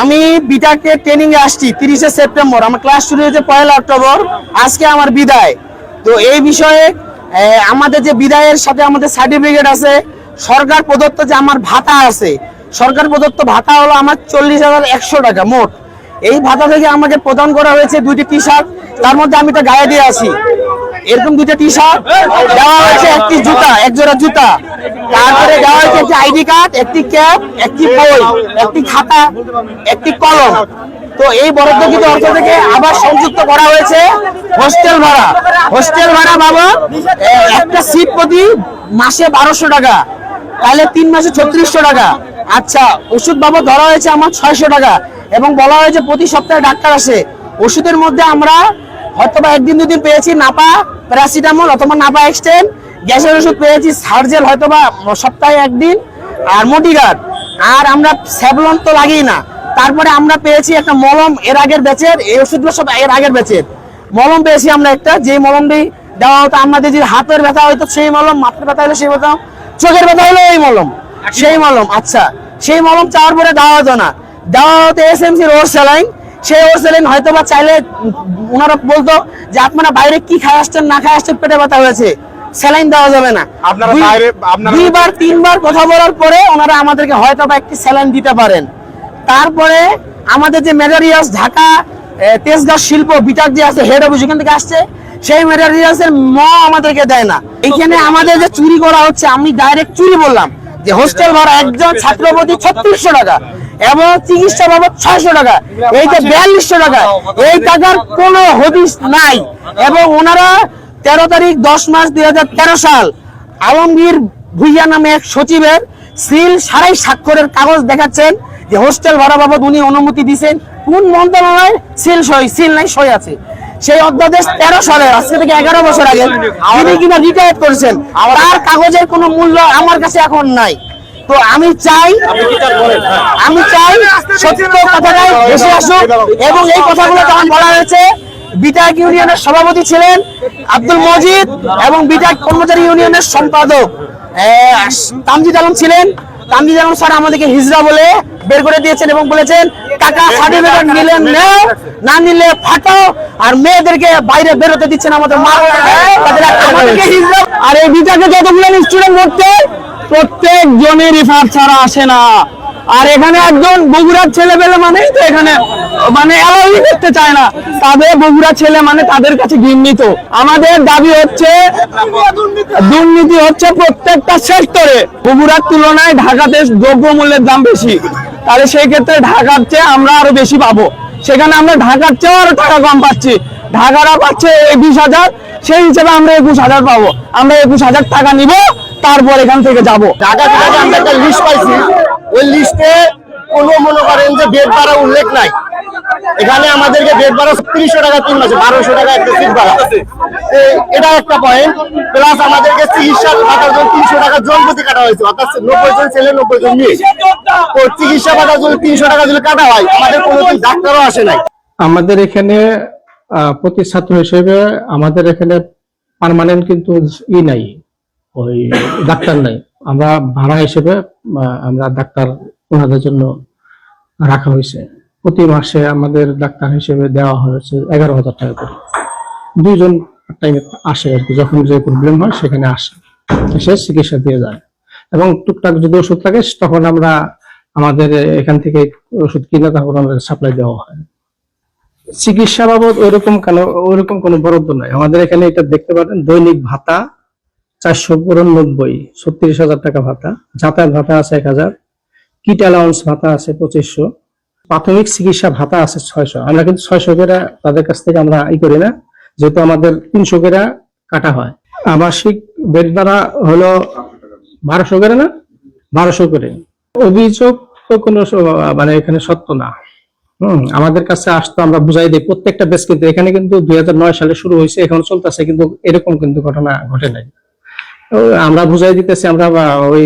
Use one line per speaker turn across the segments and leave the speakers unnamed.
আমি বিটাকে ট্রেনিং এ আসছি, তিরিশে সেপ্টেম্বর। আমার ক্লাস শুরু হয়েছে পয়লা অক্টোবর। আজকে আমার বিদায়। তো এই বিষয়ে আমাদের যে বিদায়ের সাথে আমাদের সার্টিফিকেট আছে, সরকার প্রদত্ত যে আমার ভাতা আছে, সরকার প্রদত্ত ভাতা হলো আমার চল্লিশ হাজার একশো টাকা মোট। এই ভাতা থেকে আমাকে প্রদান করা হয়েছে দুইটি টি শার্ট তার মধ্যে আমি তো গায়ে দিয়ে আছি। এরকম দুইটা টি শার্ট দেওয়া হয়েছে একটি জুতা এক জোড়া জুতা। তারপরে দেওয়া হয়েছে একটি আইডি কার্ড একটি ক্যাপ একটি বই, একটি খাতা, একটি কলম। তো এই বরাদ্দকৃত অর্থ থেকে আবার সংযুক্ত করা হয়েছে হোস্টেল ভাড়া। হোস্টেল ভাড়া বাবা একটা সিট প্রতি মাসে বারোশো টাকা, তাহলে তিন মাসে ছত্রিশশো টাকা। আচ্ছা ওষুধ বাবদ ধরা হয়েছে আমার ছয়শো টাকা, এবং বলা হয়েছে প্রতি সপ্তাহে ডাক্তার আসে। ওষুধের মধ্যে আমরা হয়তো বা একদিন দুদিন পেয়েছি নাপা, প্যারাসিটামল অথবা নাপা এক্সটেন, গ্যাসের ওষুধ পেয়েছি, সার্জেল হয়তো বা সপ্তাহে একদিন, আর মোটিগার্ড আর আমরা স্যাভলন তো লাগেই না। তারপরে আমরা পেয়েছি একটা মলম, এর আগের ব্যাচের, এই ওষুধগুলো সব এর আগের ব্যাচের। মলম পেয়েছি আমরা একটা যে মলমটি দেওয়া হতো আমাদের যে হাতের ব্যথা হয়তো সেই মলম, মাথার ব্যথা হলো সেই ব্যথা চোখের ব্যথা হলো এই মলম, সেই মলম আচ্ছা। সেই মলম চাওয়ার পরে দেওয়া হতো না। দেওয়া হতো এস এম সির ওর স্যালাইন। সেই ওর স্যালাইন হয়তো বা চাইলে ওনারা বলতো যে আপনারা বাইরে কি খাই আসছেন না খাই আসছেন পেটে ব্যথা হয়েছে। স্যালাইন দেওয়া যাবে না।
আপনারা বাইরে- আপনারা-
দুইবার তিনবার কথা বলার পরে ওনারা আমাদেরকে হয়তো বা একটি স্যালাইন দিতে পারেন। তারপরে আমাদের যে মেটারিয়ালস ঢাকা তেজগাঁও শিল্প বিটার যে আছে হেড অফিস এখান থেকে আসছে। সেই মেটারিয়ালস এর ম আমাদেরকে দেয় না। এইখানে আমাদের যে চুরি করা হচ্ছে আমি ডাইরেক্ট চুরি বললাম যে হোস্টেল ভাড়া একজন ছাত্র প্রতি ছত্রিশশো টাকা। এবং চিকিৎসা বাবদ ছয়শো টাকা। এই যে বিয়াল্লিশশো টাকা। এই টাকার কোনো হদিস নাই। এবং ওনারা তেরো তারিখ দশ মাস দুই হাজার তেরো সাল আলমগীর ভুইয়া নামে এক সচিবের সিল সারাই স্বাক্ষরের কাগজ দেখাচ্ছেন যে হোস্টেল ভাড়া বাবদ উনি অনুমতি দিয়েছেন। কোন মন্ত্রণালয় সিল সই সিল নাই, সই আছে। সেই অধ্যাদেশ তেরো সালে, আজকে থেকে এগারো বছর আগে, তিনি কিনা রিটায়ার করেছেন। তার কাগজের কোনো মূল্য আমার কাছে এখন নাই। তো আমি চাই আমি চাই সত্য কথাটাই ভেসে আসুক এবং এই কথাগুলো তখন বলা হয়েছে বিটাক ইউনিয়নের সভাপতি ছিলেন আব্দুল মজিদ এবং বিটাক কর্মচারী ইউনিয়নের সম্পাদক। তামজিদ আলম ছিলেন। তামজিদ আলম স্যার আমাদেরকে হিজরা বলে বের করে দিয়েছেন এবং বলেছেন টাকা সার্টিফিকেট নিলে নেও না নিলে ফাটো আর মেয়েদেরকে বাইরে বেরোতে দিচ্ছেন আমাদের মা
আর এই বিটাকে যতগুলো স্টুডেন্ট ভর্তি প্রত্যেক জনের রিফার ছাড়া আসে না। আর এখানে একজন বগুড়ার ছেলে পেলে মানে তো এখানে মানে অ্যালাউই করতে চায় না। তাদের বগুড়া ছেলে মানে তাদের কাছে ঘৃণিত। আমাদের দাবি হচ্ছে, দুর্নীতি হচ্ছে প্রত্যেকটা সেক্টরে। বগুড়ার তুলনায় ঢাকাতে দ্রব্যমূল্যের দাম বেশি। তাহলে সেই ক্ষেত্রে ঢাকার চেয়ে আমরা আরও বেশি পাবো। সেখানে আমরা ঢাকার চেয়েও আরও টাকা কম পাচ্ছি। ঢাকারা পাচ্ছে বিশ হাজার, সেই হিসেবে আমরা একুশ হাজার পাবো। আমরা একুশ হাজার টাকা নিব তারপর এখান থেকে যাব।
ঢাকা থেকে আমরা একটা লিস্ট পাইছি। ওই লিস্টে কোনো মনে করেন যে বেড ভাড়া উল্লেখ নাই। এখানে আমাদেরকে বেড ভাড়া তিনশো টাকা তিন মাসে বারোশো টাকা একটা সিট ভাড়া। তো এটা একটা পয়েন্ট প্লাস আমাদেরকে চিকিৎসা ভাতার জন্য তিনশো টাকা জন প্রতি কাটা হয়েছে। অর্থাৎ নব্বই জন ছেলে নব্বই জন মেয়ে। তো চিকিৎসা ভাতার জন্য তিনশো টাকা যদি কাটা হয় আমাদের কোনোদিন ডাক্তারও আসে নাই।
আমাদের এখানে আহ, প্রতি ছাত্র হিসেবে আমাদের এখানে পার্মানেন্ট কিন্তু ই নাই। ওই ডাক্তার নাই। আমরা ভাড়া হিসেবে আমরা ডাক্তার ওনাদের জন্য রাখা হয়েছে। প্রতি মাসে আমাদের ডাক্তার হিসেবে দেওয়া হয়েছে এগারো হাজার টাকা করে। দুইজন টাইমে আসে আর কি, যখন যে প্রবলেম হয় সেখানে আসে, এসে চিকিৎসা দিয়ে যায়। এবং টুকটাক যদি ওষুধ থাকে তখন আমরা আমাদের এখান থেকে ওষুধ কিনে তারপর আমাদের সাপ্লাই দেওয়া হয়। চিকিৎসা বাবদ ওইরকম কেন, ওইরকম কোনো বরাদ্দ নাই। আমাদের এখানে এটা দেখতে পারেন, দৈনিক ভাতা চারশো পঁচানব্বই, ছত্রিশ হাজার টাকা ভাতা। যাতায়াত ভাতা আছে এক হাজার। কিট অ্যালাউন্স ভাতা আছে পঁচিশশো। প্রাথমিক চিকিৎসা ভাতা আছে ছয়শো। আমরা কিন্তু ছয়শো করে তাদের কাছ থেকে আমরা ই করি না, যেহেতু আমাদের তিনশো করে কাটা হয়। আবাসিক বেড ভাড়া হলো বারোশো করে না? বারোশো করে। অভিযোগ তো কোনো মানে এখানে সত্য না। হম, আমাদের কাছে আসতো, আমরা বুঝাই দিই। প্রত্যেকটা বেশ কিন্তু এখানে কিন্তু দুই হাজার নয় সালে শুরু হয়েছে, এখন চলতেছে, কিন্তু এরকম কিন্তু ঘটনা ঘটে নাই। আমরা বুঝাই দিতেছি, আমরা ওই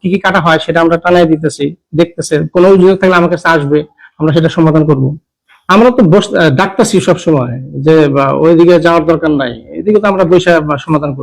কি কি কাটা হয় সেটা আমরা টানাই দিতেছি, দেখতেছে। কোনো অভিযোগ থাকলে আমার কাছে আসবে, আমরা সেটা সমাধান করব। আমরা তো ডাকতেছি সবসময় যে ওইদিকে যাওয়ার দরকার নাই, এদিকে তো আমরা বৈশা সমাধান করব